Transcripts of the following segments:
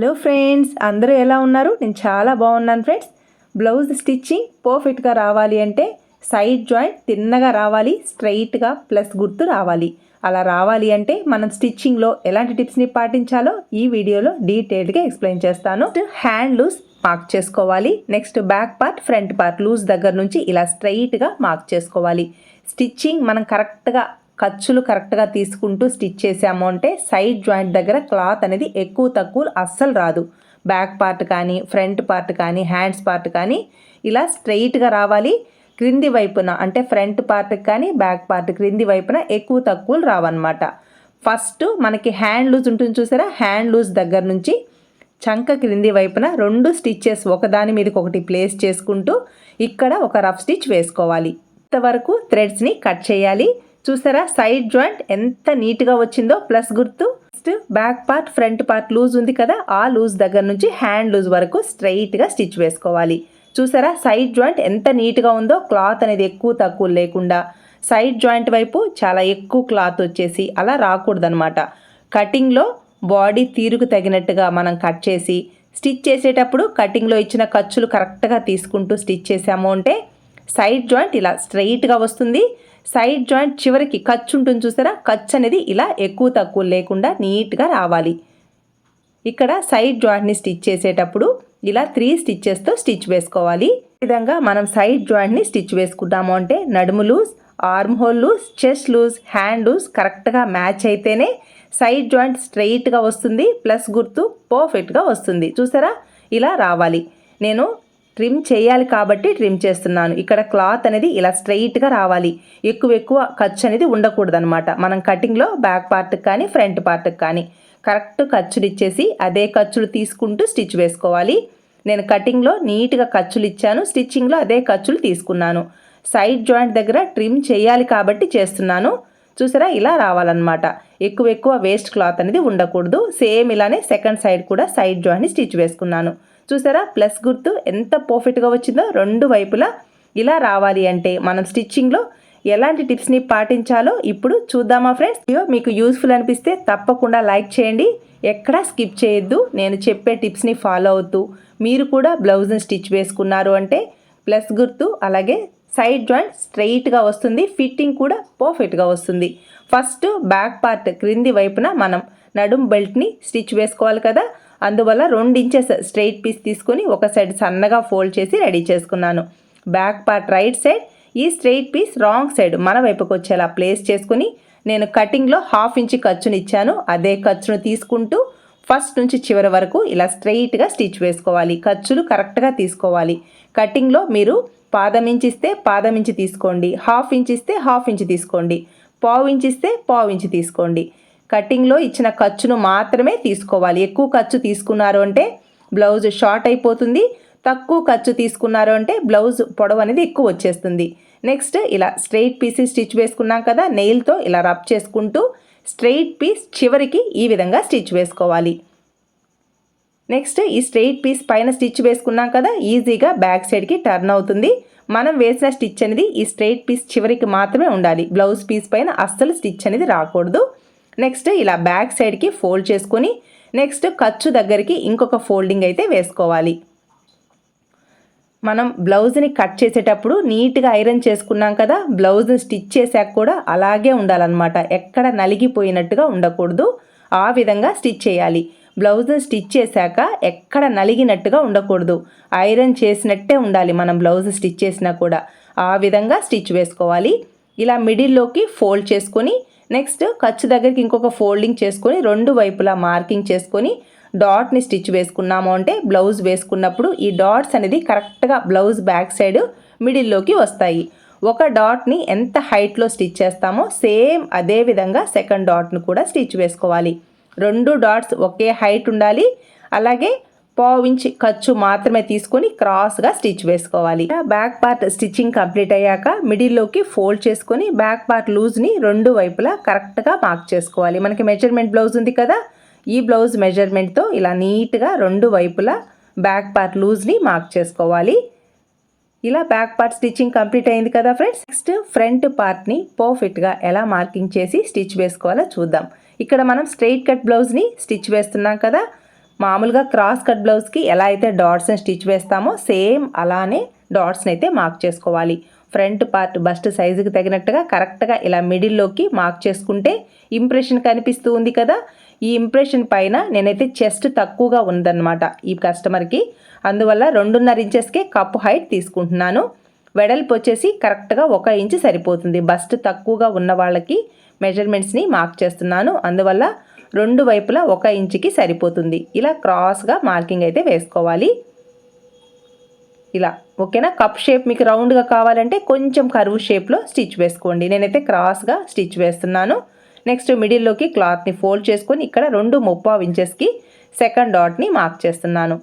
Hello friends అందరూ ఎలా ఉన్నారు? నేను చాలా బాగున్నాను ఫ్రెండ్స్. బ్లౌజ్ స్టిచ్చింగ్ పర్ఫెక్ట్గా రావాలి అంటే సైడ్ జాయింట్ తిన్నగా రావాలి స్ట్రైట్గా ప్లస్ గుర్తు రావాలి. అలా రావాలి అంటే మనం స్టిచ్చింగ్లో ఎలాంటి టిప్స్ని పాటించాలో ఈ వీడియోలో డీటెయిల్డ్గా ఎక్స్ప్లెయిన్ చేస్తాను. హ్యాండ్ లూస్ మార్క్ చేసుకోవాలి. Next back part front part loose దగ్గర నుంచి ఇలా స్ట్రైట్గా మార్క్ చేసుకోవాలి. స్టిచ్చింగ్ మనం కరెక్ట్గా ఖర్చులు కరెక్ట్గా తీసుకుంటూ స్టిచ్ చేసాము అంటే సైడ్ జాయింట్ దగ్గర క్లాత్ అనేది ఎక్కువ తక్కువ అస్సలు రాదు. బ్యాక్ పార్ట్ కానీ ఫ్రంట్ పార్ట్ కానీ హ్యాండ్స్ పార్ట్ కానీ ఇలా స్ట్రైట్గా రావాలి. క్రింది వైపున అంటే ఫ్రంట్ పార్ట్కి కానీ బ్యాక్ పార్ట్ క్రింది వైపున ఎక్కువ తక్కువలు రావన్నమాట. ఫస్ట్ మనకి హ్యాండ్ లూజ్ ఉంటుంది చూసారా? హ్యాండ్ లూజ్ దగ్గర నుంచి చంక క్రింది వైపున రెండు స్టిచ్చెస్ ఒకదాని మీదకి ఒకటి ప్లేస్ చేసుకుంటూ ఇక్కడ ఒక రఫ్ స్టిచ్ వేసుకోవాలి. ఇంతవరకు థ్రెడ్స్ని కట్ చేయాలి. చూసారా? సైడ్ జాయింట్ ఎంత నీట్గా వచ్చిందో ప్లస్ గుర్తు next back part front part loose ఉంది కదా ఆ లూజ్ దగ్గర నుంచి హ్యాండ్ లూజ్ వరకు స్ట్రైట్గా స్టిచ్ వేసుకోవాలి. చూసారా? సైడ్ జాయింట్ ఎంత నీట్గా ఉందో క్లాత్ అనేది ఎక్కువ తక్కువ లేకుండా. సైడ్ జాయింట్ వైపు చాలా ఎక్కువ క్లాత్ వచ్చేసి అలా రాకూడదనమాట కటింగ్లో బాడీ తీరుకు తగినట్టుగా మనం కట్ చేసి స్టిచ్ చేసేటప్పుడు కటింగ్లో ఇచ్చిన ఖర్చులు కరెక్ట్గా తీసుకుంటూ స్టిచ్ చేసాము అంటే సైడ్ జాయింట్ ఇలా స్ట్రైట్గా వస్తుంది. సైడ్ జాయింట్ చివరికి ఖర్చు ఉంటుంది చూసారా? ఖర్చు అనేది ఇలా ఎక్కువ తక్కువ లేకుండా నీట్గా రావాలి. ఇక్కడ సైడ్ జాయింట్ని స్టిచ్ చేసేటప్పుడు ఇలా త్రీ స్టిచ్చెస్తో స్టిచ్ వేసుకోవాలి. విధంగా మనం సైడ్ జాయింట్ని స్టిచ్ వేసుకుంటాము అంటే నడుము loose arm hole loose chest loose hand loose కరెక్ట్గా మ్యాచ్ అయితేనే సైడ్ జాయింట్ స్ట్రైట్గా వస్తుంది ప్లస్ గుర్తు పర్ఫెక్ట్గా వస్తుంది. చూసారా? ఇలా రావాలి. నేను ట్రిమ్ చేయాలి కాబట్టి ట్రిమ్ చేస్తున్నాను. ఇక్కడ క్లాత్ అనేది ఇలా స్ట్రైట్గా రావాలి. ఎక్కువ ఎక్కువ ఖర్చు అనేది ఉండకూడదనమాట మనం కటింగ్లో బ్యాక్ పార్ట్కి కానీ ఫ్రంట్ పార్ట్కి కానీ కరెక్ట్ ఖర్చులు ఇచ్చేసి అదే ఖర్చులు తీసుకుంటూ స్టిచ్ వేసుకోవాలి. నేను కటింగ్లో నీట్గా ఖర్చులు ఇచ్చాను. స్టిచ్చింగ్లో అదే ఖర్చులు తీసుకున్నాను. సైడ్ జాయింట్ దగ్గర ట్రిమ్ చేయాలి కాబట్టి చేస్తున్నాను. చూసారా? ఇలా రావాలన్నమాట. ఎక్కువ ఎక్కువ వేస్ట్ క్లాత్ అనేది ఉండకూడదు. సేమ్ ఇలానే సెకండ్ సైడ్ కూడా సైడ్ జాయింట్ని స్టిచ్ వేసుకున్నాను. చూసారా? ప్లస్ గుర్తు ఎంత పర్ఫెక్ట్గా వచ్చిందో రెండు వైపులా ఇలా రావాలి అంటే మనం స్టిచ్చింగ్లో ఎలాంటి టిప్స్ని పాటించాలో ఇప్పుడు చూద్దామా ఫ్రెండ్స్ మీకు యూస్ఫుల్ అనిపిస్తే తప్పకుండా లైక్ చేయండి. ఎక్కడా స్కిప్ చేయొద్దు. నేను చెప్పే టిప్స్ని ఫాలో అవుతూ మీరు కూడా బ్లౌజ్ని స్టిచ్ వేసుకున్నారు అంటే ప్లస్ గుర్తు అలాగే సైడ్ జాయింట్ స్ట్రైట్గా వస్తుంది. ఫిట్టింగ్ కూడా పర్ఫెక్ట్గా వస్తుంది. ఫస్ట్ బ్యాక్ పార్ట్ క్రింది వైపున మనం నడుం బెల్ట్ని స్టిచ్ వేసుకోవాలి కదా? అందువల్ల రెండు ఇంచెస్ స్ట్రైట్ పీస్ తీసుకొని ఒక సైడ్ సన్నగా ఫోల్డ్ చేసి రెడీ చేసుకున్నాను. బ్యాక్ పార్ట్ రైట్ సైడ్ ఈ స్ట్రైట్ పీస్ రాంగ్ సైడ్ మన వైపుకి వచ్చేలా ప్లేస్ చేసుకుని నేను కటింగ్లో హాఫ్ ఇంచ్ ఖర్చుని ఇచ్చాను. అదే ఖర్చును తీసుకుంటూ ఫస్ట్ నుంచి చివరి వరకు ఇలా స్ట్రైట్గా స్టిచ్ వేసుకోవాలి. ఖర్చులు కరెక్ట్గా తీసుకోవాలి. కటింగ్లో మీరు పాదం ఇంచ్ ఇస్తే పాదం ఇంచ్ తీసుకోండి. హాఫ్ ఇంచ్ ఇస్తే హాఫ్ ఇంచ్ తీసుకోండి. పావు ఇంచ్ ఇస్తే పావు ఇంచ్ తీసుకోండి. కటింగ్లో ఇచ్చిన ఖర్చును మాత్రమే తీసుకోవాలి. ఎక్కువ ఖర్చు తీసుకున్నారు అంటే బ్లౌజ్ షార్ట్ అయిపోతుంది. తక్కువ ఖర్చు తీసుకున్నారు అంటే బ్లౌజ్ పొడవు అనేది ఎక్కువ వచ్చేస్తుంది. నెక్స్ట్ ఇలా స్ట్రెయిట్ పీస్ స్టిచ్ వేసుకున్నాం కదా నెయిల్తో ఇలా రబ్ చేసుకుంటూ స్ట్రెయిట్ పీస్ చివరికి ఈ విధంగా స్టిచ్ వేసుకోవాలి. నెక్స్ట్ ఈ స్ట్రెయిట్ పీస్ పైన స్టిచ్ వేసుకున్నాం కదా ఈజీగా బ్యాక్ సైడ్కి టర్న్ అవుతుంది. మనం వేసిన స్టిచ్ అనేది ఈ స్ట్రెయిట్ పీస్ చివరికి మాత్రమే ఉండాలి. బ్లౌజ్ పీస్ పైన అస్సలు స్టిచ్ అనేది రాకూడదు. నెక్స్ట్ ఇలా బ్యాక్ సైడ్కి ఫోల్డ్ చేసుకొని నెక్స్ట్ ఖర్చు దగ్గరికి ఇంకొక ఫోల్డింగ్ అయితే వేసుకోవాలి. మనం బ్లౌజ్ని కట్ చేసేటప్పుడు నీట్గా ఐరన్ చేసుకున్నాం కదా బ్లౌజ్ని స్టిచ్ చేశాక కూడా అలాగే ఉండాలన్నమాట. ఎక్కడ నలిగిపోయినట్టుగా ఉండకూడదు. ఆ విధంగా స్టిచ్ చేయాలి. బ్లౌజ్ని స్టిచ్ చేశాక ఎక్కడ నలిగినట్టుగా ఉండకూడదు. ఐరన్ చేసినట్టే ఉండాలి మనం బ్లౌజ్ స్టిచ్ చేసినా కూడా. ఆ విధంగా స్టిచ్ వేసుకోవాలి. ఇలా మిడిల్లోకి ఫోల్డ్ చేసుకొని నెక్స్ట్ ఖర్చు దగ్గరికి ఇంకొక ఫోల్డింగ్ చేసుకొని రెండు వైపులా మార్కింగ్ చేసుకొని డాట్ని స్టిచ్ వేసుకున్నాము అంటే బ్లౌజ్ వేసుకున్నప్పుడు ఈ డాట్స్ అనేది కరెక్ట్గా బ్లౌజ్ బ్యాక్ సైడ్ మిడిల్లోకి వస్తాయి. ఒక డాట్ని ఎంత హైట్లో స్టిచ్ చేస్తామో సేమ్ అదే విధంగా సెకండ్ డాట్ను కూడా స్టిచ్ వేసుకోవాలి. రెండు డాట్స్ ఒకే హైట్ ఉండాలి. అలాగే పావు ఇంచ్ ఖర్చు మాత్రమే తీసుకొని క్రాస్గా స్టిచ్ వేసుకోవాలి. బ్యాక్ పార్ట్ స్టిచ్చింగ్ కంప్లీట్ అయ్యాక మిడిల్లోకి ఫోల్డ్ చేసుకొని బ్యాక్ పార్ట్ లూజ్ని రెండు వైపులా కరెక్ట్గా మార్క్ చేసుకోవాలి. మనకి మెజర్మెంట్ బ్లౌజ్ ఉంది కదా ఈ బ్లౌజ్ మెజర్మెంట్తో ఇలా నీట్గా రెండు వైపులా బ్యాక్ పార్ట్ లూజ్ని మార్క్ చేసుకోవాలి. ఇలా బ్యాక్ పార్ట్ స్టిచ్చింగ్ కంప్లీట్ అయింది కదా ఫ్రెండ్స్? నెక్స్ట్ ఫ్రంట్ పార్ట్ని పర్ఫెక్ట్గా ఎలా మార్కింగ్ చేసి స్టిచ్ వేసుకోవాలో చూద్దాం. ఇక్కడ మనం స్ట్రెయిట్ కట్ బ్లౌజ్ని స్టిచ్ వేస్తున్నాం కదా మామూలుగా క్రాస్ కట్ బ్లౌజ్కి ఎలా అయితే డాట్స్ని స్టిచ్ వేస్తామో సేమ్ అలానే డాట్స్ని అయితే మార్క్ చేసుకోవాలి. ఫ్రంట్ పార్ట్ బస్ట్ సైజుకి తగినట్టుగా కరెక్ట్గా ఇలా మిడిల్లోకి మార్క్ చేసుకుంటే ఇంప్రెషన్ కనిపిస్తూ ఉంది కదా. ఈ ఇంప్రెషన్ పైన నేనైతే చెస్ట్ తక్కువగా ఉందన్నమాట ఈ కస్టమర్కి. అందువల్ల రెండున్నర ఇంచెస్కే కప్ హైట్ తీసుకుంటున్నాను. వెడల్పు వచ్చేసి కరెక్ట్గా ఒక ఇంచు సరిపోతుంది. బస్ట్ తక్కువగా ఉన్న వాళ్ళకి మెజర్మెంట్స్ని మార్క్ చేస్తున్నాను. అందువల్ల రెండు వైపులా ఒక ఇంచుకి సరిపోతుంది. ఇలా క్రాస్గా మార్కింగ్ అయితే వేసుకోవాలి. ఇలా ఓకేనా? కప్ షేప్ మీకు రౌండ్గా కావాలంటే కొంచెం కరువు షేప్లో స్టిచ్ వేసుకోండి. నేనైతే క్రాస్గా స్టిచ్ వేస్తున్నాను. నెక్స్ట్ మిడిల్లోకి క్లాత్ని ఫోల్డ్ చేసుకొని ఇక్కడ రెండు ముప్పావు ఇంచెస్కి సెకండ్ డాట్ని మార్క్ చేస్తున్నాను.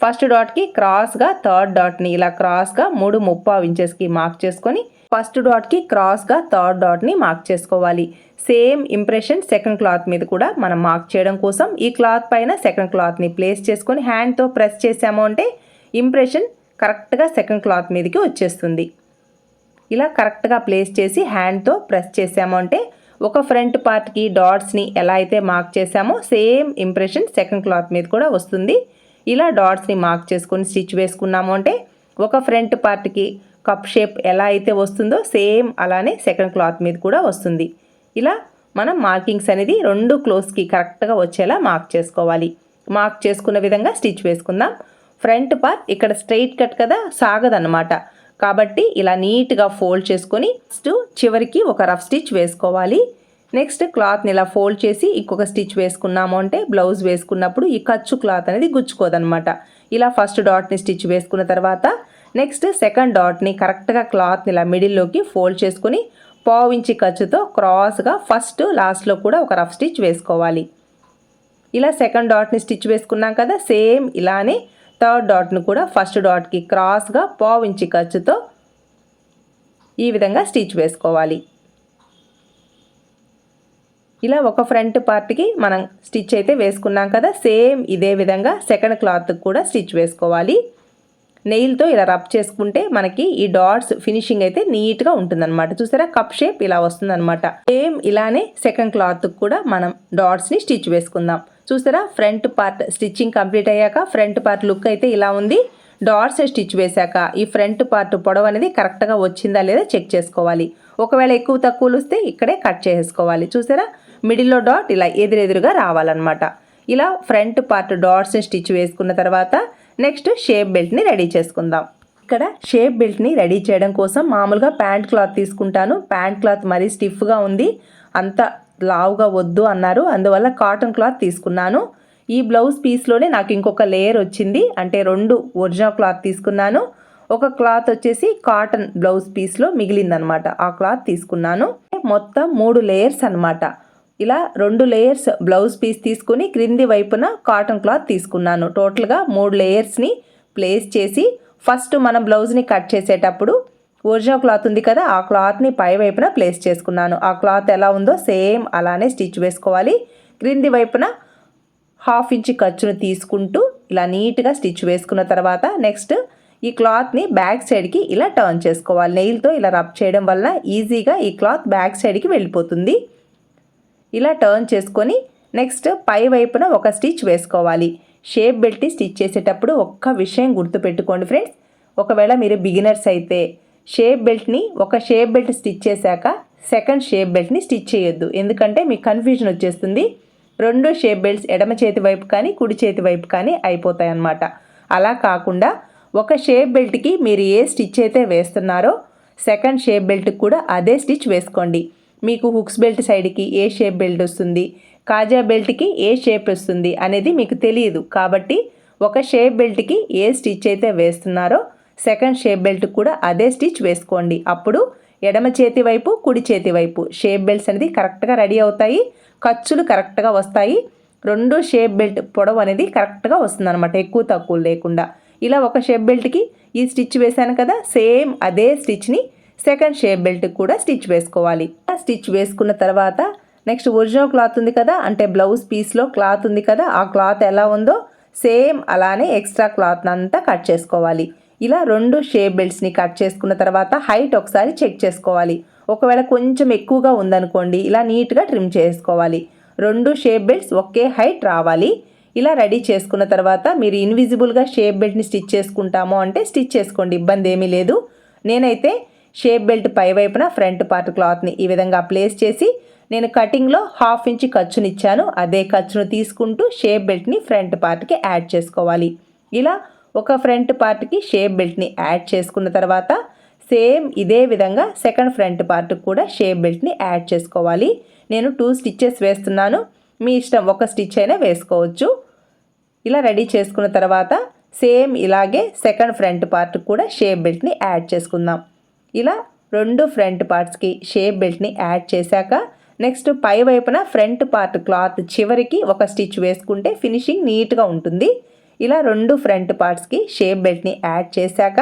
ఫస్ట్ డాట్కి క్రాస్గా థర్డ్ డాట్ని ఇలా క్రాస్గా మూడు ముప్పావు ఇంచెస్కి మార్క్ చేసుకొని ఫస్ట్ డాట్కి క్రాస్గా థర్డ్ డాట్ని మార్క్ చేసుకోవాలి. సేమ్ ఇంప్రెషన్ సెకండ్ క్లాత్ మీద కూడా మనం మార్క్ చేయడం కోసం ఈ క్లాత్ పైన సెకండ్ క్లాత్ని ప్లేస్ చేసుకొని హ్యాండ్తో ప్రెస్ చేసాము అంటే ఇంప్రెషన్ కరెక్ట్గా సెకండ్ క్లాత్ మీదకి వచ్చేస్తుంది. ఇలా కరెక్ట్గా ప్లేస్ చేసి హ్యాండ్తో ప్రెస్ చేసాము అంటే ఒక ఫ్రంట్ పార్ట్కి డాట్స్ని ఎలా అయితే మార్క్ చేసామో సేమ్ ఇంప్రెషన్ సెకండ్ క్లాత్ మీద కూడా వస్తుంది. ఇలా డాట్స్ని మార్క్ చేసుకొని స్టిచ్ వేసుకున్నాము అంటే ఒక ఫ్రంట్ పార్ట్కి కప్ షేప్ ఎలా అయితే వస్తుందో సేమ్ అలానే సెకండ్ క్లాత్ మీద కూడా వస్తుంది. ఇలా మనం మార్కింగ్స్ అనేది రెండు క్లోజ్కి కరెక్ట్గా వచ్చేలా మార్క్ చేసుకోవాలి. మార్క్ చేసుకున్న విధంగా స్టిచ్ వేసుకుందాం. ఫ్రంట్ పార్ట్ ఇక్కడ స్ట్రైట్ కట్ కదా సాగదన్నమాట. కాబట్టి ఇలా నీట్గా ఫోల్డ్ చేసుకొని నెక్స్ట్ చివరికి ఒక రఫ్ స్టిచ్ వేసుకోవాలి. నెక్స్ట్ క్లాత్ని ఇలా ఫోల్డ్ చేసి ఇంకొక స్టిచ్ వేసుకున్నాము అంటే బ్లౌజ్ వేసుకున్నప్పుడు ఈ ఖర్చు క్లాత్ అనేది గుచ్చుకోదనమాట ఇలా ఫస్ట్ డాట్ని స్టిచ్ వేసుకున్న తర్వాత నెక్స్ట్ సెకండ్ డాట్ని కరెక్ట్గా క్లాత్ని ఇలా మిడిల్లోకి ఫోల్డ్ చేసుకుని పావించి ఖర్చుతో క్రాస్గా ఫస్ట్ లాస్ట్లో కూడా ఒక రఫ్ స్టిచ్ వేసుకోవాలి. ఇలా సెకండ్ డాట్ని స్టిచ్ వేసుకున్నాం కదా సేమ్ ఇలానే థర్డ్ డాట్ను కూడా ఫస్ట్ డాట్కి క్రాస్గా పావించి ఖర్చుతో ఈ విధంగా స్టిచ్ వేసుకోవాలి. ఇలా ఒక ఫ్రంట్ పార్ట్కి మనం స్టిచ్ అయితే వేసుకున్నాం కదా సేమ్ ఇదే విధంగా సెకండ్ క్లాత్కి కూడా స్టిచ్ వేసుకోవాలి. నెయిల్తో ఇలా రబ్ చేసుకుంటే మనకి ఈ డాట్స్ ఫినిషింగ్ అయితే నీట్గా ఉంటుందన్నమాట. చూసారా? కప్ షేప్ ఇలా వస్తుందన్నమాట. సేమ్ ఇలానే సెకండ్ క్లాత్కి కూడా మనం డాట్స్ని స్టిచ్ వేసుకుందాం. చూసారా? ఫ్రంట్ పార్ట్ స్టిచ్చింగ్ కంప్లీట్ అయ్యాక ఫ్రంట్ పార్ట్ లుక్ అయితే ఇలా ఉంది. డాట్స్ స్టిచ్ వేశాక ఈ ఫ్రంట్ పార్ట్ పొడవు అనేది కరెక్ట్గా వచ్చిందా లేదా చెక్ చేసుకోవాలి. ఒకవేళ ఎక్కువ తక్కువలు వస్తే ఇక్కడే కట్ చేసుకోవాలి చూసారా? మిడిల్లో డాట్ ఇలా ఎదురెదురుగా రావాలన్నమాట. ఇలా ఫ్రంట్ పార్ట్ డాట్స్ని స్టిచ్ వేసుకున్న తర్వాత నెక్స్ట్ షేప్ బెల్ట్ని రెడీ చేసుకుందాం. ఇక్కడ షేప్ బెల్ట్ని రెడీ చేయడం కోసం మామూలుగా ప్యాంట్ క్లాత్ తీసుకుంటాను. ప్యాంట్ క్లాత్ మరీ స్టిఫ్గా ఉంది. అంత లావుగా వద్దు అన్నారు. అందువల్ల కాటన్ క్లాత్ తీసుకున్నాను. ఈ బ్లౌజ్ పీస్లోనే నాకు ఇంకొక లేయర్ వచ్చింది. అంటే రెండు ఒరిజినల్ క్లాత్ తీసుకున్నాను. ఒక క్లాత్ వచ్చేసి కాటన్ బ్లౌజ్ పీస్లో మిగిలిందనమాట. ఆ క్లాత్ తీసుకున్నాను. మొత్తం మూడు లేయర్స్ అనమాట ఇలా రెండు లేయర్స్ బ్లౌజ్ పీస్ తీసుకుని క్రింది వైపున కాటన్ క్లాత్ తీసుకున్నాను. టోటల్గా మూడు లేయర్స్ని ప్లేస్ చేసి ఫస్ట్ మనం బ్లౌజ్ని కట్ చేసేటప్పుడు ఒరిజినల్ క్లాత్ ఉంది కదా ఆ క్లాత్ని పై వైపున ప్లేస్ చేసుకున్నాను. ఆ క్లాత్ ఎలా ఉందో సేమ్ అలానే స్టిచ్ వేసుకోవాలి. క్రింది వైపున హాఫ్ ఇంచ్ ఖర్చును తీసుకుంటూ ఇలా నీట్గా స్టిచ్ వేసుకున్న తర్వాత నెక్స్ట్ ఈ క్లాత్ని బ్యాక్ సైడ్కి ఇలా టర్న్ చేసుకోవాలి. నెయిల్తో ఇలా రబ్ చేయడం వల్ల ఈజీగా ఈ క్లాత్ బ్యాక్ సైడ్కి వెళ్ళిపోతుంది. ఇలా టర్న్ చేసుకొని నెక్స్ట్ పై వైపున ఒక స్టిచ్ వేసుకోవాలి. షేప్ బెల్ట్ని స్టిచ్ చేసేటప్పుడు ఒక్క విషయం గుర్తుపెట్టుకోండి ఫ్రెండ్స్ ఒకవేళ మీరు బిగినర్స్ అయితే షేప్ బెల్ట్ని ఒక షేప్ బెల్ట్ స్టిచ్ చేశాక సెకండ్ షేప్ బెల్ట్ని స్టిచ్ చేయొద్దు. ఎందుకంటే మీకు కన్ఫ్యూజన్ వచ్చేస్తుంది. రెండు షేప్ బెల్ట్స్ ఎడమ చేతి వైపు కానీ కుడి చేతి వైపు కానీ అయిపోతాయి అన్నమాట అలా కాకుండా ఒక షేప్ బెల్ట్కి మీరు ఏ స్టిచ్ అయితే వేస్తున్నారో సెకండ్ షేప్ బెల్ట్కి కూడా అదే స్టిచ్ వేసుకోండి. మీకు హుక్స్ బెల్ట్ సైడ్కి ఏ షేప్ బెల్ట్ వస్తుంది? కాజా బెల్ట్కి ఏ షేప్ వస్తుంది? అనేది మీకు తెలియదు. కాబట్టి ఒక షేప్ బెల్ట్కి ఏ స్టిచ్ అయితే వేస్తున్నారో సెకండ్ షేప్ బెల్ట్ కూడా అదే స్టిచ్ వేసుకోండి. అప్పుడు ఎడమ చేతి వైపు కుడి చేతి వైపు షేప్ బెల్ట్స్ అనేది కరెక్ట్గా రెడీ అవుతాయి. ఖర్చులు కరెక్ట్గా వస్తాయి. రెండు షేప్ బెల్ట్ పొడవు అనేది కరెక్ట్గా వస్తుంది అనమాట ఎక్కువ తక్కువ లేకుండా. ఇలా ఒక షేప్ బెల్ట్కి ఈ స్టిచ్ వేశాను కదా సేమ్ అదే స్టిచ్ని సెకండ్ షేప్ బెల్ట్కి కూడా స్టిచ్ వేసుకోవాలి. స్టిచ్ వేసుకున్న తర్వాత నెక్స్ట్ ఒరిజినల్ క్లాత్ ఉంది కదా అంటే బ్లౌజ్ పీస్లో క్లాత్ ఉంది కదా ఆ క్లాత్ ఎలా ఉందో సేమ్ అలానే ఎక్స్ట్రా క్లాత్ అంతా కట్ చేసుకోవాలి. ఇలా రెండు షేప్ బెల్ట్స్ని కట్ చేసుకున్న తర్వాత హైట్ ఒకసారి చెక్ చేసుకోవాలి. ఒకవేళ కొంచెం ఎక్కువగా ఉందనుకోండి ఇలా నీట్గా ట్రిమ్ చేసుకోవాలి. రెండు షేప్ బెల్ట్స్ ఒకే హైట్ రావాలి. ఇలా రెడీ చేసుకున్న తర్వాత మీరు ఇన్విజిబుల్గా షేప్ బెల్ట్ని స్టిచ్ చేసుకుంటాము అంటే స్టిచ్ చేసుకోండి ఇబ్బంది ఏమీ లేదు. నేనైతే షేప్ బెల్ట్ పై వైపున ఫ్రంట్ పార్ట్ క్లాత్ని ఈ విధంగా ప్లేస్ చేసి నేను కటింగ్లో హాఫ్ ఇంచ్ ఖర్చునిచ్చాను అదే ఖర్చును తీసుకుంటూ షేప్ బెల్ట్ని ఫ్రంట్ పార్ట్కి యాడ్ చేసుకోవాలి. ఇలా ఒక ఫ్రంట్ పార్ట్కి షేప్ బెల్ట్ని యాడ్ చేసుకున్న తర్వాత సేమ్ ఇదే విధంగా సెకండ్ ఫ్రంట్ పార్ట్కి కూడా షేప్ బెల్ట్ని యాడ్ చేసుకోవాలి. నేను టూ స్టిచ్చెస్ వేస్తున్నాను. మీ ఇష్టం ఒక స్టిచ్ అయినా వేసుకోవచ్చు. ఇలా రెడీ చేసుకున్న తర్వాత సేమ్ ఇలాగే సెకండ్ ఫ్రంట్ పార్ట్ కూడా షేప్ బెల్ట్ని యాడ్ చేసుకుందాం. ఇలా రెండు ఫ్రంట్ పార్ట్స్కి షేప్ బెల్ట్ని యాడ్ చేశాక నెక్స్ట్ పై వైపున ఫ్రంట్ పార్ట్ క్లాత్ చివరికి ఒక స్టిచ్ వేసుకుంటే ఫినిషింగ్ నీట్గా ఉంటుంది. ఇలా రెండు ఫ్రంట్ పార్ట్స్కి షేప్ బెల్ట్ని యాడ్ చేశాక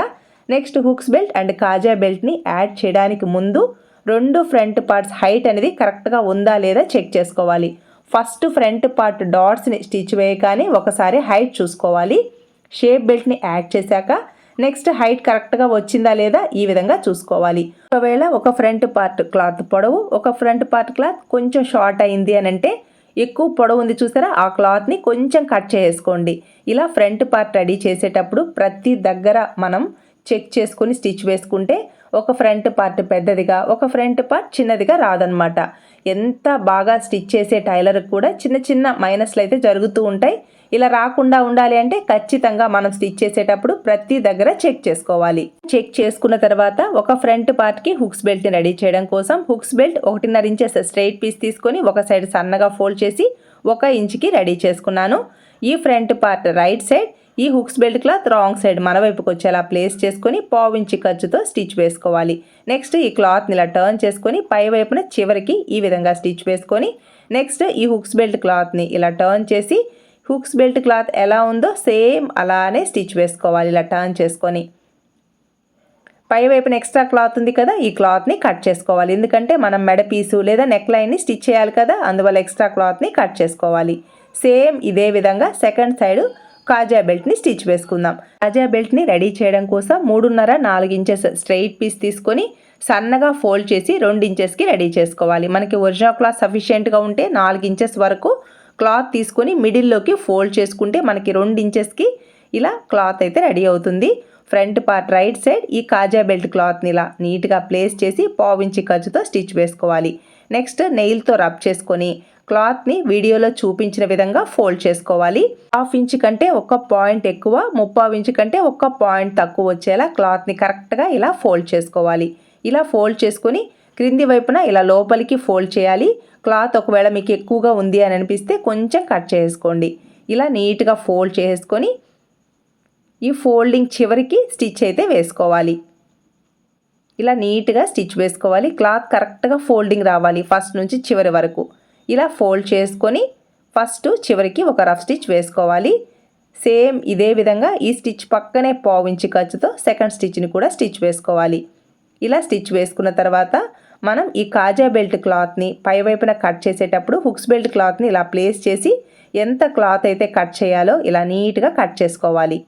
నెక్స్ట్ హుక్స్ బెల్ట్ అండ్ కాజా బెల్ట్ని యాడ్ చేయడానికి ముందు రెండు ఫ్రంట్ పార్ట్స్ హైట్ అనేది కరెక్ట్గా ఉందా లేదా చెక్ చేసుకోవాలి. ఫస్ట్ ఫ్రంట్ పార్ట్ డాట్స్ని స్టిచ్ వేయగానే ఒకసారి హైట్ చూసుకోవాలి. షేప్ బెల్ట్ని యాడ్ చేశాక నెక్స్ట్ హైట్ కరెక్ట్గా వచ్చిందా లేదా ఈ విధంగా చూసుకోవాలి. ఒకవేళ ఒక ఫ్రంట్ పార్ట్ క్లాత్ పొడవు ఒక ఫ్రంట్ పార్ట్ క్లాత్ కొంచెం షార్ట్ అయింది అని అంటే ఎక్కువ పొడవు ఉంది చూసారా? ఆ క్లాత్ని కొంచెం కట్ చేసుకోండి. ఇలా ఫ్రంట్ పార్ట్ రెడీ చేసేటప్పుడు ప్రతి దగ్గర మనం చెక్ చేసుకుని స్టిచ్ వేసుకుంటే ఒక ఫ్రంట్ పార్ట్ పెద్దదిగా ఒక ఫ్రంట్ పార్ట్ చిన్నదిగా రాదనమాట ఎంత బాగా స్టిచ్ చేసే టైలర్కి కూడా చిన్న చిన్న మైనస్లు అయితే జరుగుతూ ఉంటాయి. ఇలా రాకుండా ఉండాలి అంటే ఖచ్చితంగా మనం స్టిచ్ చేసేటప్పుడు ప్రతి దగ్గర చెక్ చేసుకోవాలి. చెక్ చేసుకున్న తర్వాత ఒక ఫ్రంట్ పార్ట్కి హుక్స్ బెల్ట్ని రెడీ చేయడం కోసం హుక్స్ బెల్ట్ ఒకటిన్నర ఇంచెస్ స్ట్రైట్ పీస్ తీసుకొని ఒక సైడ్ సన్నగా ఫోల్డ్ చేసి ఒక ఇంచుకి రెడీ చేసుకున్నాను. ఈ ఫ్రంట్ పార్ట్ రైట్ సైడ్ ఈ hooks belt cloth wrong side మన వైపుకి వచ్చేలా ప్లేస్ చేసుకొని పావించి ఖర్చుతో స్టిచ్ వేసుకోవాలి. నెక్స్ట్ ఈ క్లాత్ని ఇలా టర్న్ చేసుకొని పై వైపున చివరికి ఈ విధంగా స్టిచ్ వేసుకొని నెక్స్ట్ ఈ హుక్స్ బెల్ట్ క్లాత్ని ఇలా టర్న్ చేసి హుక్స్ బెల్ట్ క్లాత్ ఎలా ఉందో సేమ్ అలానే స్టిచ్ వేసుకోవాలి ఇలా టర్న్ చేసుకొని. పై వైపున ఎక్స్ట్రా క్లాత్ ఉంది కదా ఈ క్లాత్ని కట్ చేసుకోవాలి. ఎందుకంటే మనం మెడ పీసు లేదా నెక్ లైన్ని స్టిచ్ చేయాలి కదా అందువల్ల ఎక్స్ట్రా క్లాత్ని కట్ చేసుకోవాలి. సేమ్ ఇదే విధంగా సెకండ్ సైడ్ కాజా బెల్ట్ని స్టిచ్ వేసుకుందాం. కాజా బెల్ట్ని రెడీ చేయడం కోసం మూడున్నర నాలుగు ఇంచెస్ స్ట్రెయిట్ పీస్ తీసుకొని సన్నగా ఫోల్డ్ చేసి రెండు ఇంచెస్కి రెడీ చేసుకోవాలి. మనకి ఒరిజినల్ క్లాత్ సఫిషియెంట్గా ఉంటే నాలుగు ఇంచెస్ వరకు క్లాత్ తీసుకొని మిడిల్లోకి ఫోల్డ్ చేసుకుంటే మనకి రెండు ఇంచెస్కి ఇలా క్లాత్ అయితే రెడీ అవుతుంది. ఫ్రంట్ పార్ట్ రైట్ సైడ్ ఈ కాజా బెల్ట్ క్లాత్ని ఇలా నీట్గా ప్లేస్ చేసి పావించి ఖర్చుతో స్టిచ్ వేసుకోవాలి. నెక్స్ట్ నెయిల్తో రబ్ చేసుకొని క్లాత్ని వీడియోలో చూపించిన విధంగా ఫోల్డ్ చేసుకోవాలి. హాఫ్ ఇంచ్ కంటే ఒక పాయింట్ ఎక్కువ ముప్పావు ఇంచ్ కంటే ఒక పాయింట్ తక్కువ వచ్చేలా క్లాత్ని కరెక్ట్గా ఇలా ఫోల్డ్ చేసుకోవాలి. ఇలా ఫోల్డ్ చేసుకొని క్రింది వైపున ఇలా లోపలికి ఫోల్డ్ చేయాలి. క్లాత్ ఒకవేళ మీకు ఎక్కువగా ఉంది అని అనిపిస్తే కొంచెం కట్ చేసుకోండి. ఇలా నీట్గా ఫోల్డ్ చేసుకొని ఈ ఫోల్డింగ్ చివరికి స్టిచ్ అయితే వేసుకోవాలి. ఇలా నీట్గా స్టిచ్ వేసుకోవాలి. క్లాత్ కరెక్ట్గా ఫోల్డింగ్ రావాలి ఫస్ట్ నుంచి చివరి వరకు. ఇలా ఫోల్డ్ చేసుకొని ఫస్ట్ చివరికి ఒక రఫ్ స్టిచ్ వేసుకోవాలి. సేమ్ ఇదే విధంగా ఈ స్టిచ్ పక్కనే పావించి ఖర్చుతో సెకండ్ స్టిచ్ని కూడా స్టిచ్ వేసుకోవాలి. ఇలా స్టిచ్ వేసుకున్న తర్వాత మనం ఈ కాజా బెల్ట్ క్లాత్ని పైవైపున కట్ చేసేటప్పుడు హుక్స్ బెల్ట్ క్లాత్ని ఇలా ప్లేస్ చేసి ఎంత క్లాత్ అయితే కట్ చేయాలో ఇలా నీట్గా కట్ చేసుకోవాలి.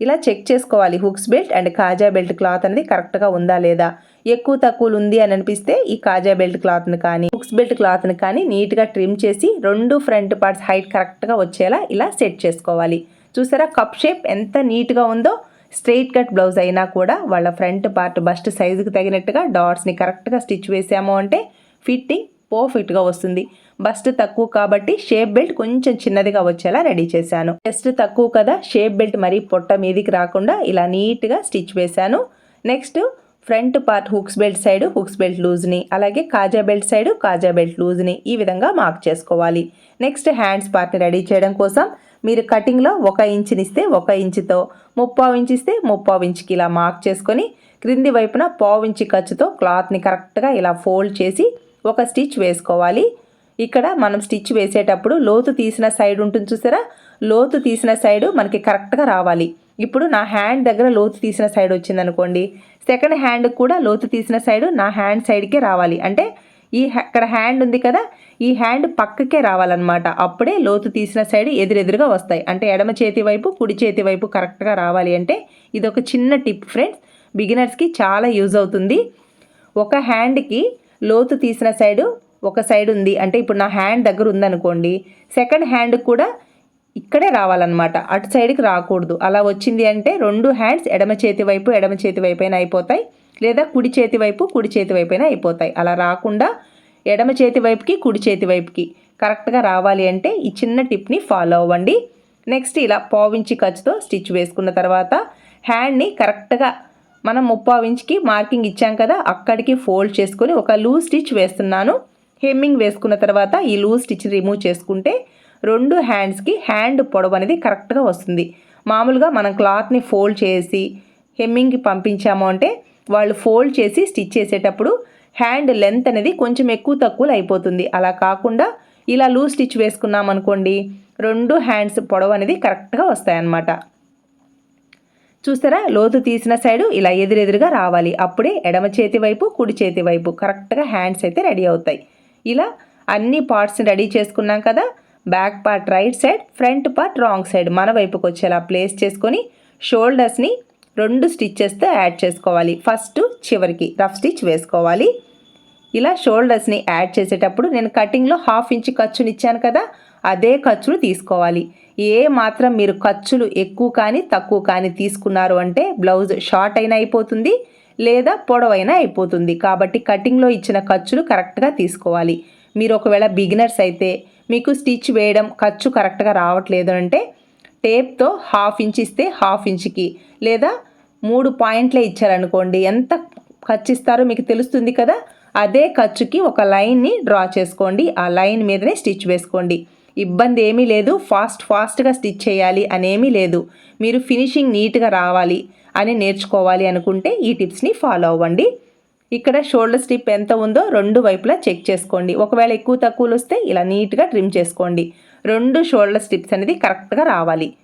ఇలా చెక్ చేసుకోవాలి హుక్స్ బెల్ట్ అండ్ కాజా బెల్ట్ క్లాత్ అనేది కరెక్ట్గా ఉందా లేదా? ఎక్కువ తక్కువలు ఉంది అని అనిపిస్తే ఈ కాజా బెల్ట్ క్లాత్ని కానీ హుక్స్ బెల్ట్ క్లాత్ని కానీ నీట్గా ట్రిమ్ చేసి రెండు ఫ్రంట్ పార్ట్స్ హైట్ కరెక్ట్గా వచ్చేలా ఇలా సెట్ చేసుకోవాలి. చూసారా కప్ షేప్ ఎంత నీట్గా ఉందో? స్ట్రెయిట్ కట్ బ్లౌజ్ అయినా కూడా వాళ్ళ ఫ్రంట్ పార్ట్ బస్ట్ సైజుకి తగినట్టుగా డాట్స్ని కరెక్ట్గా స్టిచ్ వేసాము అంటే ఫిట్టింగ్ పర్ఫెక్ట్గా వస్తుంది. బస్ట్ తక్కువ కాబట్టి షేప్ బెల్ట్ కొంచెం చిన్నదిగా వచ్చేలా రెడీ చేశాను. జస్ట్ తక్కువ కదా షేప్ బెల్ట్ మరీ పొట్ట మీదికి రాకుండా ఇలా నీట్గా స్టిచ్ వేశాను. Next front part hooks belt side hooks belt లూజ్ని అలాగే కాజా బెల్ట్ సైడ్ కాజా బెల్ట్ లూజ్ని ఈ విధంగా మార్క్ చేసుకోవాలి. నెక్స్ట్ హ్యాండ్స్ పార్ట్ని రెడీ చేయడం కోసం మీరు కటింగ్లో ఒక ఇంచునిస్తే ఒక ఇంచుతో ముప్పావు ఇంచు ఇస్తే ముప్పావు ఇంచుకి ఇలా మార్క్ చేసుకొని క్రింది వైపున పావు ఇంచి ఖర్చుతో క్లాత్ని కరెక్ట్గా ఇలా ఫోల్డ్ చేసి ఒక స్టిచ్ వేసుకోవాలి. ఇక్కడ మనం స్టిచ్ వేసేటప్పుడు లోతు తీసిన సైడ్ ఉంటుంది చూసారా? లోతు తీసిన సైడ్ మనకి కరెక్ట్గా రావాలి. ఇప్పుడు నా హ్యాండ్ దగ్గర లోతు తీసిన సైడ్ వచ్చింది అనుకోండి సెకండ్ హ్యాండ్ కూడా లోతు తీసిన సైడ్ నా హ్యాండ్ సైడ్కే రావాలి. అంటే ఈ ఇక్కడ హ్యాండ్ ఉంది కదా? ఈ హ్యాండ్ పక్కకే రావాలన్నమాట. అప్పుడే లోతు తీసిన సైడ్ ఎదురెదురుగా వస్తాయి. అంటే ఎడమ చేతి వైపు కుడి చేతి వైపు కరెక్ట్గా రావాలి అంటే ఇది ఒక చిన్న టిప్ ఫ్రెండ్స్. బిగినర్స్కి చాలా యూజ్ అవుతుంది. ఒక హ్యాండ్కి లోతు తీసిన సైడు ఒక సైడ్ ఉంది. అంటే ఇప్పుడు నా హ్యాండ్ దగ్గర ఉందనుకోండి. సెకండ్ హ్యాండ్ కూడా ఇక్కడే రావాలన్నమాట. అటు సైడ్కి రాకూడదు. అలా వచ్చింది అంటే రెండు హ్యాండ్స్ ఎడమ చేతి వైపు ఎడమ చేతి వైపైన అయిపోతాయి. లేదా కుడి చేతి వైపు కుడి చేతి వైపైన అయిపోతాయి. అలా రాకుండా ఎడమ చేతి వైపుకి కుడి చేతి వైపుకి. కరెక్ట్గా రావాలి అంటే ఈ చిన్న టిప్ని ఫాలో అవ్వండి. నెక్స్ట్ ఇలా పావించి ఖర్చుతో స్టిచ్ వేసుకున్న తర్వాత హ్యాండ్ని కరెక్ట్గా మనం ముప్పావు ఇంచ్కి మార్కింగ్ ఇచ్చాం కదా అక్కడికి ఫోల్డ్ చేసుకొని ఒక లూజ్ స్టిచ్ వేస్తున్నాను. హెమ్మింగ్ వేసుకున్న తర్వాత ఈ లూజ్ స్టిచ్ రిమూవ్ చేసుకుంటే రెండు హ్యాండ్స్కి హ్యాండ్ పొడవు అనేది కరెక్ట్గా వస్తుంది. మామూలుగా మనం క్లాత్ని ఫోల్డ్ చేసి హెమ్మింగ్కి పంపించాము అంటే వాళ్ళు ఫోల్డ్ చేసి స్టిచ్ చేసేటప్పుడు హ్యాండ్ లెంత్ అనేది కొంచెం ఎక్కువ తక్కువలు అయిపోతుంది. అలా కాకుండా ఇలా లూజ్ స్టిచ్ వేసుకున్నాం అనుకోండి రెండు హ్యాండ్స్ పొడవు అనేది కరెక్ట్గా వస్తాయన్నమాట. చూస్తారా? లోతు తీసిన సైడు ఇలా ఎదురెదురుగా రావాలి. అప్పుడే ఎడమ చేతి వైపు కుడి చేతి వైపు కరెక్ట్గా హ్యాండ్స్ అయితే రెడీ అవుతాయి. ఇలా అన్ని పార్ట్స్ని రెడీ చేసుకున్నాం కదా back part right side front part wrong side మన వైపుకి వచ్చేలా ప్లేస్ చేసుకొని షోల్డర్స్ని రెండు స్టిచ్చెస్తో యాడ్ చేసుకోవాలి. ఫస్ట్ చివరికి రఫ్ స్టిచ్ వేసుకోవాలి. ఇలా షోల్డర్స్ని యాడ్ చేసేటప్పుడు నేను కటింగ్లో హాఫ్ ఇంచ్ ఖర్చుని ఇచ్చాను కదా అదే ఖర్చులు తీసుకోవాలి. ఏ మాత్రం మీరు ఖర్చులు ఎక్కువ కానీ తక్కువ కానీ తీసుకున్నారు అంటే బ్లౌజ్ షార్ట్ అయినా అయిపోతుంది లేదా పొడవైనా అయిపోతుంది. కాబట్టి కటింగ్లో ఇచ్చిన ఖర్చులు కరెక్ట్గా తీసుకోవాలి. మీరు ఒకవేళ బిగినర్స్ అయితే మీకు స్టిచ్ వేయడం ఖర్చు కరెక్ట్గా రావట్లేదు అంటే టేప్తో హాఫ్ ఇంచ్ ఇస్తే హాఫ్ ఇంచ్కి లేదా మూడు పాయింట్లే ఇచ్చారనుకోండి ఎంత ఖర్చు ఇస్తారో మీకు తెలుస్తుంది కదా? అదే ఖర్చుకి ఒక లైన్ని డ్రా చేసుకోండి. ఆ లైన్ మీదనే స్టిచ్ వేసుకోండి. ఇబ్బంది ఏమీ లేదు. ఫాస్ట్ ఫాస్ట్గా స్టిచ్ చేయాలి అనేమీ లేదు. మీరు ఫినిషింగ్ నీట్గా రావాలి అని నేర్చుకోవాలి అనుకుంటే ఈ టిప్స్ని ఫాలో అవ్వండి. ఇక్కడ షోల్డర్ స్టిప్ ఎంత ఉందో రెండు వైపులా చెక్ చేసుకోండి. ఒకవేళ ఎక్కువ తక్కువలు వస్తే ఇలా నీట్గా ట్రిమ్ చేసుకోండి. రెండు షోల్డర్ స్టిప్స్ అనేది కరెక్ట్గా రావాలి.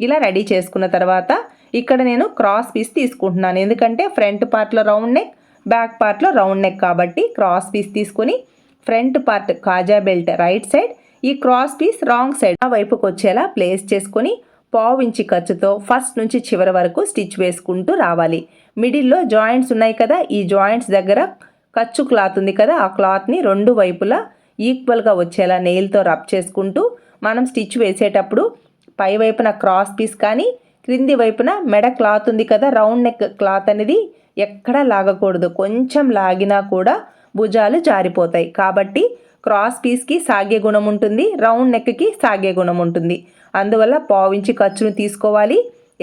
ఇలా రెడీ చేసుకున్న తర్వాత ఇక్కడ నేను క్రాస్ పీస్ తీసుకుంటున్నాను. ఎందుకంటే ఫ్రంట్ పార్ట్లో రౌండ్ నెక్ బ్యాక్ పార్ట్లో రౌండ్ నెక్ కాబట్టి క్రాస్ పీస్ తీసుకొని ఫ్రంట్ పార్ట్ కాజా బెల్ట్ రైట్ సైడ్ ఈ క్రాస్ పీస్ రాంగ్ సైడ్ ఆ వైపుకి వచ్చేలా ప్లేస్ చేసుకొని పావు ఇంచి ఖర్చుతో ఫస్ట్ నుంచి చివరి వరకు స్టిచ్ వేసుకుంటూ రావాలి. మిడిల్లో జాయింట్స్ ఉన్నాయి కదా ఈ జాయింట్స్ దగ్గర ఖర్చు క్లాత్ ఉంది కదా ఆ క్లాత్ని రెండు వైపులా ఈక్వల్గా వచ్చేలా నెయిల్తో రబ్ చేసుకుంటూ మనం స్టిచ్ వేసేటప్పుడు పై వైపున క్రాస్ పీస్ కానీ క్రింది వైపున మెడ క్లాత్ ఉంది కదా రౌండ్ నెక్ క్లాత్ అనేది ఎక్కడా లాగకూడదు. కొంచెం లాగినా కూడా భుజాలు జారిపోతాయి. కాబట్టి క్రాస్ పీస్కి సాగే గుణం ఉంటుంది రౌండ్ నెక్కి సాగే గుణం ఉంటుంది. అందువల్ల పావించి ఖర్చును తీసుకోవాలి.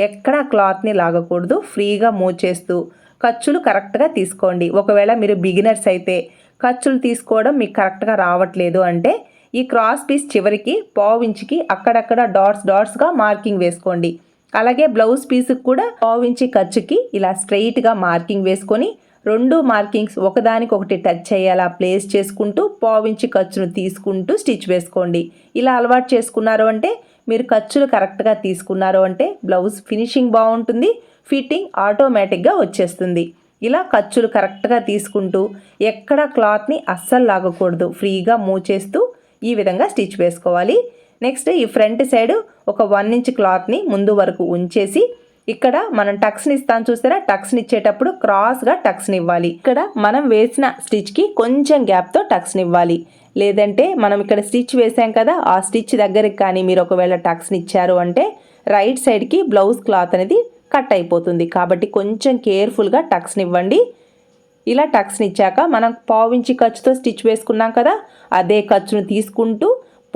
ఎక్కడా క్లాత్ని లాగకూడదు. ఫ్రీగా మూవ్ చేస్తూ ఖర్చులు కరెక్ట్గా తీసుకోండి. ఒకవేళ మీరు బిగినర్స్ అయితే ఖర్చులు తీసుకోవడం మీకు కరెక్ట్గా రావట్లేదు అంటే ఈ క్రాస్ పీస్ చివరికి పావించికి అక్కడక్కడ డాట్స్ డాట్స్గా మార్కింగ్ వేసుకోండి. అలాగే బ్లౌజ్ పీస్కి కూడా పావించి ఖర్చుకి ఇలా స్ట్రైట్గా మార్కింగ్ వేసుకొని రెండు మార్కింగ్స్ ఒకదానికొకటి టచ్ అయ్యేలా ప్లేస్ చేసుకుంటూ పావించి ఖర్చును తీసుకుంటూ స్టిచ్ వేసుకోండి. ఇలా అలవాటు చేసుకున్నారు అంటే మీరు ఖర్చులు కరెక్ట్గా తీసుకున్నారు అంటే బ్లౌజ్ ఫినిషింగ్ బాగుంటుంది ఫిట్టింగ్ ఆటోమేటిక్గా వచ్చేస్తుంది. ఇలా ఖర్చులు కరెక్ట్గా తీసుకుంటూ ఎక్కడ క్లాత్ని అస్సలు లాగకూడదు. ఫ్రీగా మూవ్ చేస్తూ ఈ విధంగా స్టిచ్ వేసుకోవాలి. నెక్స్ట్ ఈ ఫ్రంట్ సైడ్ ఒక వన్ ఇంచ్ క్లాత్ని ముందు వరకు ఉంచేసి ఇక్కడ మనం టక్స్ని ఇస్తాను చూసారా? టక్స్ని ఇచ్చేటప్పుడు క్రాస్గా టక్స్ని ఇవ్వాలి. ఇక్కడ మనం వేసిన స్టిచ్కి కొంచెం గ్యాప్తో టక్స్ని ఇవ్వాలి. లేదంటే మనం ఇక్కడ స్టిచ్ వేసాం కదా ఆ స్టిచ్ దగ్గరికి కానీ మీరు ఒకవేళ టక్స్ని ఇచ్చారు అంటే రైట్ సైడ్కి బ్లౌజ్ క్లాత్ అనేది కట్ అయిపోతుంది. కాబట్టి కొంచెం కేర్ఫుల్గా టక్స్ని ఇవ్వండి. ఇలా టక్స్ని ఇచ్చాక మనం పావించి ఖర్చుతో స్టిచ్ వేసుకున్నాం కదా అదే ఖర్చును తీసుకుంటూ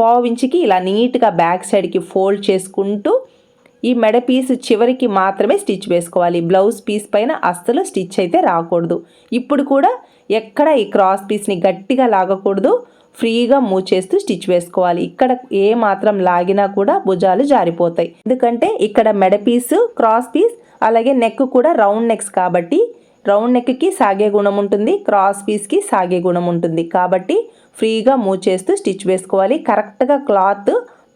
పావించికి ఇలా నీట్గా బ్యాక్ సైడ్కి ఫోల్డ్ చేసుకుంటూ ఈ మెడ పీస్ చివరికి మాత్రమే స్టిచ్ వేసుకోవాలి. బ్లౌజ్ పీస్ పైన అస్సలు స్టిచ్ అయితే రాకూడదు. ఇప్పుడు కూడా ఎక్కడ ఈ క్రాస్ పీస్ని గట్టిగా లాగకూడదు. ఫ్రీగా మూవ్ చేస్తూ స్టిచ్ వేసుకోవాలి. ఇక్కడ ఏ మాత్రం లాగినా కూడా భుజాలు జారిపోతాయి. ఎందుకంటే ఇక్కడ మెడ పీస్ క్రాస్ పీస్ అలాగే నెక్ కూడా రౌండ్ నెక్స్ కాబట్టి రౌండ్ నెక్కి సాగే గుణం ఉంటుంది. క్రాస్ పీస్కి సాగే గుణం ఉంటుంది. కాబట్టి ఫ్రీగా మూవ్ చేస్తూ స్టిచ్ వేసుకోవాలి. కరెక్ట్గా క్లాత్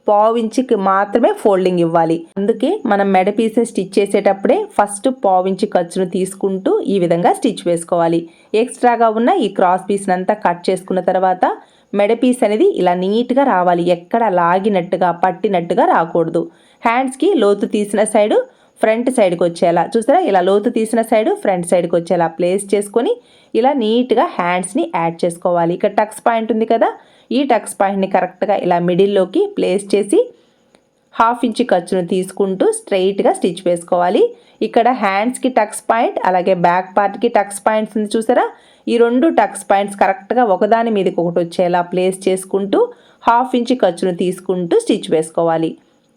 పావించికి మాత్రమే ఫోల్డింగ్ ఇవ్వాలి. అందుకే మనం మెడ పీసెస్ స్టిచ్ చేసేటప్పుడే ఫస్ట్ పావించి ఖర్చును తీసుకుంటూ ఈ విధంగా స్టిచ్ వేసుకోవాలి. ఎక్స్ట్రాగా ఉన్న ఈ క్రాస్ పీస్ని అంతా కట్ చేసుకున్న తర్వాత మెడ పీస్ అనేది ఇలా నీట్గా రావాలి. ఎక్కడ లాగినట్టుగా పట్టినట్టుగా రాకూడదు. హ్యాండ్స్కి లోతు తీసిన సైడు ఫ్రంట్ సైడ్కి వచ్చేలా చూసారా? ఇలా లోతు తీసిన సైడు ఫ్రంట్ సైడ్కి వచ్చేలా ప్లేస్ చేసుకొని ఇలా నీట్గా హ్యాండ్స్ని యాడ్ చేసుకోవాలి. ఇక్కడ టక్స్ పాయింట్ ఉంది కదా? ఈ టక్స్ పాయింట్ని కరెక్ట్గా ఇలా మిడిల్లోకి ప్లేస్ చేసి హాఫ్ ఇంచ్ ఖర్చును తీసుకుంటూ స్ట్రైట్గా స్టిచ్ వేసుకోవాలి. ఇక్కడ హ్యాండ్స్కి టక్స్ పాయింట్ అలాగే బ్యాక్ పార్ట్కి టక్స్ పాయింట్స్ ఉంది చూసారా? ఈ రెండు టక్స్ పాయింట్స్ కరెక్ట్గా ఒకదాని మీదకి ఒకటి వచ్చేలా ప్లేస్ చేసుకుంటూ హాఫ్ ఇంచ్ ఖర్చును తీసుకుంటూ స్టిచ్ వేసుకోవాలి.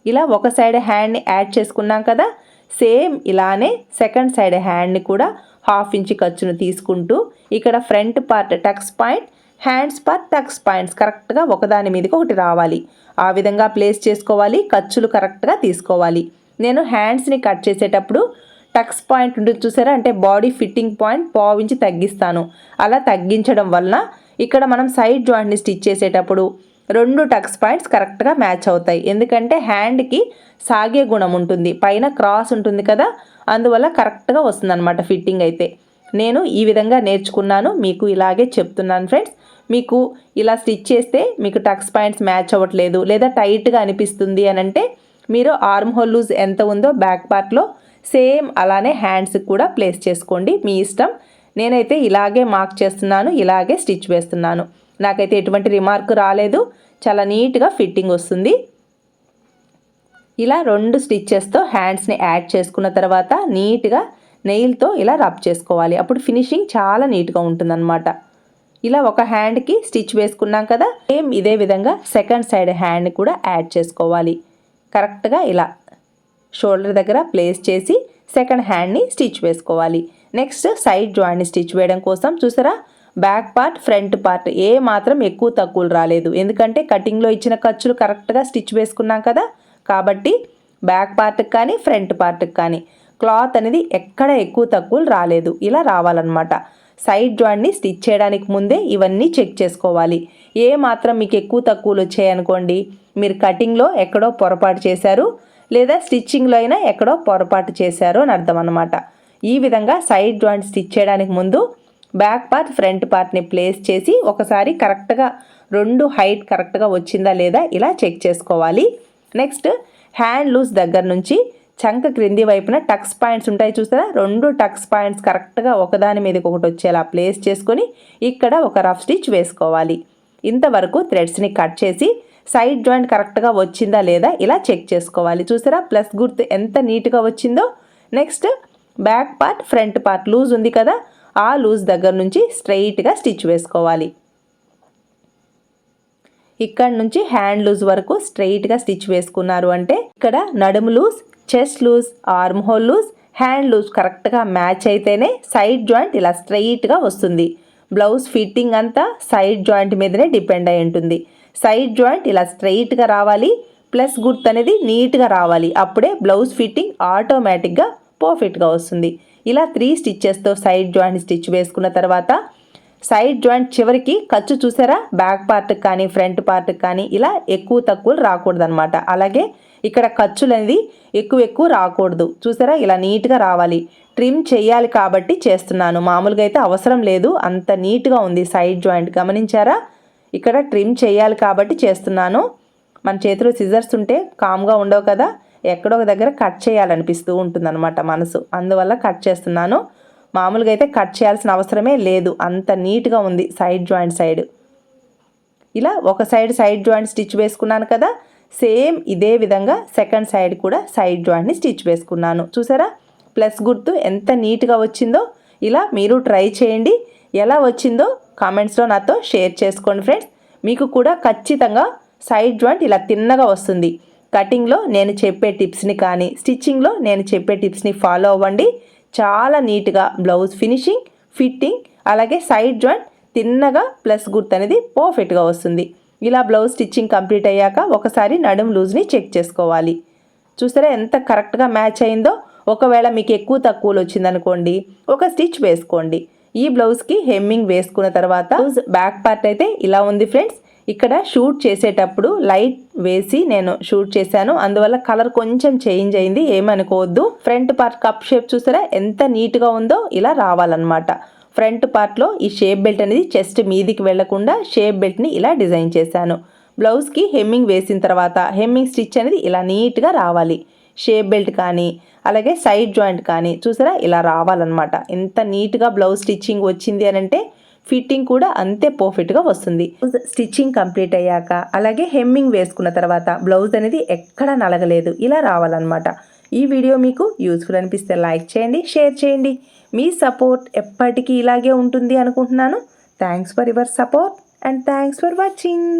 ఇలా ఒక సైడ్ హ్యాండ్ని యాడ్ చేసుకున్నాం కదా? సేమ్ ఇలానే సెకండ్ సైడ్ హ్యాండ్ని కూడా హాఫ్ ఇంచ్ ఖర్చును తీసుకుంటూ ఇక్కడ front part tucks point hands part tucks points కరెక్ట్గా ఒకదాని మీదకి ఒకటి రావాలి. ఆ విధంగా ప్లేస్ చేసుకోవాలి ఖర్చులు కరెక్ట్గా తీసుకోవాలి. నేను హ్యాండ్స్ని కట్ చేసేటప్పుడు టక్స్ పాయింట్ ఉంటుంది చూసారా? అంటే బాడీ ఫిట్టింగ్ పాయింట్ పావించి తగ్గిస్తాను. అలా తగ్గించడం వలన ఇక్కడ మనం సైడ్ జాయింట్ని స్టిచ్ చేసేటప్పుడు రెండు టక్స్ పాయింట్స్ కరెక్ట్గా మ్యాచ్ అవుతాయి. ఎందుకంటే హ్యాండ్కి సాగే గుణం ఉంటుంది. పైన క్రాస్ ఉంటుంది కదా అందువల్ల కరెక్ట్గా వస్తుందన్నమాట ఫిట్టింగ్ అయితే. నేను ఈ విధంగా నేర్చుకున్నాను. మీకు ఇలాగే చెప్తున్నాను ఫ్రెండ్స్. మీకు ఇలా స్టిచ్ చేస్తే మీకు టక్స్ పాయింట్స్ మ్యాచ్ అవ్వట్లేదు లేదా టైట్గా అనిపిస్తుంది అని అంటే మీరు ఆర్మ్ హోల్ లూజ్ ఎంత ఉందో బ్యాక్ పార్ట్లో సేమ్ అలానే హ్యాండ్స్కి కూడా ప్లేస్ చేసుకోండి. మీ ఇష్టం. నేనైతే ఇలాగే మార్క్ చేస్తున్నాను ఇలాగే స్టిచ్ వేస్తున్నాను. నాకైతే ఎటువంటి రిమార్క్ రాలేదు. చాలా నీట్గా ఫిట్టింగ్ వస్తుంది. ఇలా రెండు స్టిచ్చెస్తో హ్యాండ్స్ని యాడ్ చేసుకున్న తర్వాత నీట్గా నెయిల్తో ఇలా రబ్ చేసుకోవాలి. అప్పుడు ఫినిషింగ్ చాలా నీట్గా ఉంటుందన్నమాట. ఇలా ఒక హ్యాండ్కి స్టిచ్ వేసుకున్నాం కదా సేమ్ ఇదే విధంగా సెకండ్ సైడ్ హ్యాండ్ కూడా యాడ్ చేసుకోవాలి. కరెక్ట్గా ఇలా షోల్డర్ దగ్గర ప్లేస్ చేసి సెకండ్ హ్యాండ్ని స్టిచ్ వేసుకోవాలి. నెక్స్ట్ సైడ్ జాయింట్ని స్టిచ్ వేయడం కోసం చూసారా? బ్యాక్ పార్ట్ ఫ్రంట్ పార్ట్ ఏ మాత్రం ఎక్కువ తక్కువలు రాలేదు. ఎందుకంటే కటింగ్లో ఇచ్చిన ఖర్చులు కరెక్ట్గా స్టిచ్ వేసుకున్నాం కదా. కాబట్టి బ్యాక్ పార్ట్కి కానీ ఫ్రంట్ పార్ట్కి కానీ క్లాత్ అనేది ఎక్కడ ఎక్కువ తక్కువలు రాలేదు. ఇలా రావాలన్నమాట. సైడ్ జాయింట్ని స్టిచ్ చేయడానికి ముందే ఇవన్నీ చెక్ చేసుకోవాలి. ఏ మాత్రం మీకు ఎక్కువ తక్కువలు వచ్చాయనుకోండి మీరు కటింగ్లో ఎక్కడో పొరపాటు చేశారు లేదా స్టిచ్చింగ్లో అయినా ఎక్కడో పొరపాటు చేశారు అని అర్థం అనమాట ఈ విధంగా సైడ్ జాయింట్ స్టిచ్ చేయడానికి ముందు బ్యాక్ పార్ట్ ఫ్రంట్ పార్ట్ని ప్లేస్ చేసి ఒకసారి కరెక్ట్గా రెండు హైట్ కరెక్ట్గా వచ్చిందా లేదా ఇలా చెక్ చేసుకోవాలి. నెక్స్ట్ హ్యాండ్ లూజ్ దగ్గర నుంచి చంక క్రింది వైపున టక్స్ పాయింట్స్ ఉంటాయి చూస్తారా రెండు టక్స్ పాయింట్స్ కరెక్ట్గా ఒకదాని మీదకి ఒకటి వచ్చేలా ప్లేస్ చేసుకొని ఇక్కడ ఒక రఫ్ స్టిచ్ వేసుకోవాలి. ఇంతవరకు థ్రెడ్స్ని కట్ చేసి సైడ్ జాయింట్ కరెక్ట్గా వచ్చిందా లేదా ఇలా చెక్ చేసుకోవాలి. చూసారా? ప్లస్ గుర్తు ఎంత నీట్గా వచ్చిందో. Next back part front part loose ఉంది కదా? ఆ లూజ్ దగ్గర నుంచి స్ట్రైట్గా స్టిచ్ వేసుకోవాలి. ఇక్కడ నుంచి హ్యాండ్ లూజ్ వరకు స్ట్రైట్గా స్టిచ్ వేసుకున్నారు అంటే ఇక్కడ నడుము loose chest loose arm hole loose hand loose కరెక్ట్గా మ్యాచ్ అయితేనే సైడ్ జాయింట్ ఇలా స్ట్రైట్గా వస్తుంది. బ్లౌజ్ ఫిట్టింగ్ అంతా సైడ్ జాయింట్ మీదనే డిపెండ్ అయి ఉంటుంది. సైడ్ జాయింట్ ఇలా స్ట్రైట్గా రావాలి ప్లస్ గుర్త్ అనేది నీట్గా రావాలి. అప్పుడే బ్లౌజ్ ఫిట్టింగ్ ఆటోమేటిక్గా పర్ఫెక్ట్గా వస్తుంది. ఇలా త్రీ స్టిచ్చెస్తో సైడ్ జాయింట్ స్టిచ్ వేసుకున్న తర్వాత సైడ్ జాయింట్ చివరికి ఖర్చు చూసారా? బ్యాక్ పార్ట్కి కానీ ఫ్రంట్ పార్ట్కి కానీ ఇలా ఎక్కువ తక్కువలు రాకూడదనమాట అలాగే ఇక్కడ ఖర్చులు అనేది ఎక్కువ ఎక్కువ రాకూడదు. చూసారా? ఇలా నీట్గా రావాలి. ట్రిమ్ చేయాలి కాబట్టి చేస్తున్నాను. మామూలుగా అయితే అవసరం లేదు. అంత నీట్గా ఉంది సైడ్ జాయింట్ గమనించారా? ఇక్కడ ట్రిమ్ చేయాలి కాబట్టి చేస్తున్నాను. మన చేతిలో సిజర్స్ ఉంటే కామ్గా ఉండవు కదా? ఎక్కడో ఒక దగ్గర కట్ చేయాలనిపిస్తూ ఉంటుందన్నమాట మనసు. అందువల్ల కట్ చేస్తున్నాను. మామూలుగా అయితే కట్ చేయాల్సిన అవసరమే లేదు. అంత నీట్గా ఉంది సైడ్ జాయింట్ సైడ్. ఇలా ఒక సైడ్ సైడ్ జాయింట్ స్టిచ్ వేసుకున్నాను కదా సేమ్ ఇదే విధంగా సెకండ్ సైడ్ కూడా సైడ్ జాయింట్ని స్టిచ్ వేసుకున్నాను. చూసారా? ప్లస్ గుర్తు ఎంత నీట్గా వచ్చిందో. ఇలా మీరు ట్రై చేయండి. ఎలా వచ్చిందో కామెంట్స్లో నాతో షేర్ చేసుకోండి ఫ్రెండ్స్. మీకు కూడా ఖచ్చితంగా సైడ్ జాయింట్ ఇలా తిన్నగా వస్తుంది. కటింగ్లో నేను చెప్పే టిప్స్ని కానీ స్టిచ్చింగ్లో నేను చెప్పే టిప్స్ని ఫాలో అవ్వండి. చాలా నీట్గా బ్లౌజ్ ఫినిషింగ్ ఫిట్టింగ్ అలాగే సైడ్ జాయింట్ తిన్నగా ప్లస్ గుర్తు అనేది పర్ఫెక్ట్గా వస్తుంది. ఇలా బ్లౌజ్ స్టిచ్చింగ్ కంప్లీట్ అయ్యాక ఒకసారి నడుం లూజ్ని చెక్ చేసుకోవాలి. చూసారా ఎంత కరెక్ట్గా మ్యాచ్ అయిందో? ఒకవేళ మీకు ఎక్కువ తక్కువలు వచ్చిందనుకోండి ఒక స్టిచ్ వేసుకోండి. ఈ బ్లౌజ్కి హెమ్మింగ్ వేసుకున్న తర్వాత బ్యాక్ పార్ట్ అయితే ఇలా ఉంది ఫ్రెండ్స్. ఇక్కడ షూట్ చేసేటప్పుడు లైట్ వేసి నేను షూట్ చేశాను. అందువల్ల కలర్ కొంచెం చేంజ్ అయింది. ఏమనుకోవద్దు. ఫ్రంట్ పార్ట్ కప్ షేప్ చూసారా? ఎంత నీట్గా ఉందో ఇలా రావాలన్నమాట. ఫ్రంట్ పార్ట్లో ఈ షేప్ బెల్ట్ అనేది చెస్ట్ మీదికి వెళ్ళకుండా షేప్ బెల్ట్ని ఇలా డిజైన్ చేశాను. బ్లౌజ్కి హెమ్మింగ్ వేసిన తర్వాత హెమ్మింగ్ స్టిచ్ అనేది ఇలా నీట్గా రావాలి. షేప్ బెల్ట్ కానీ అలాగే సైడ్ జాయింట్ కానీ చూసారా? ఇలా రావాలన్నమాట. ఎంత నీట్గా బ్లౌజ్ స్టిచ్చింగ్ వచ్చింది అని అంటే ఫిట్టింగ్ కూడా అంతే పర్ఫెక్ట్గా వస్తుంది. స్టిచ్చింగ్ కంప్లీట్ అయ్యాక అలాగే హెమ్మింగ్ వేసుకున్న తర్వాత బ్లౌజ్ అనేది ఎక్కడ నలగలేదు. ఇలా రావాలన్నమాట. ఈ వీడియో మీకు యూస్ఫుల్ అనిపిస్తే లైక్ చేయండి షేర్ చేయండి. మీ సపోర్ట్ ఎప్పటికీ ఇలాగే ఉంటుంది అనుకుంటున్నాను. Thanks for your support and thanks for watching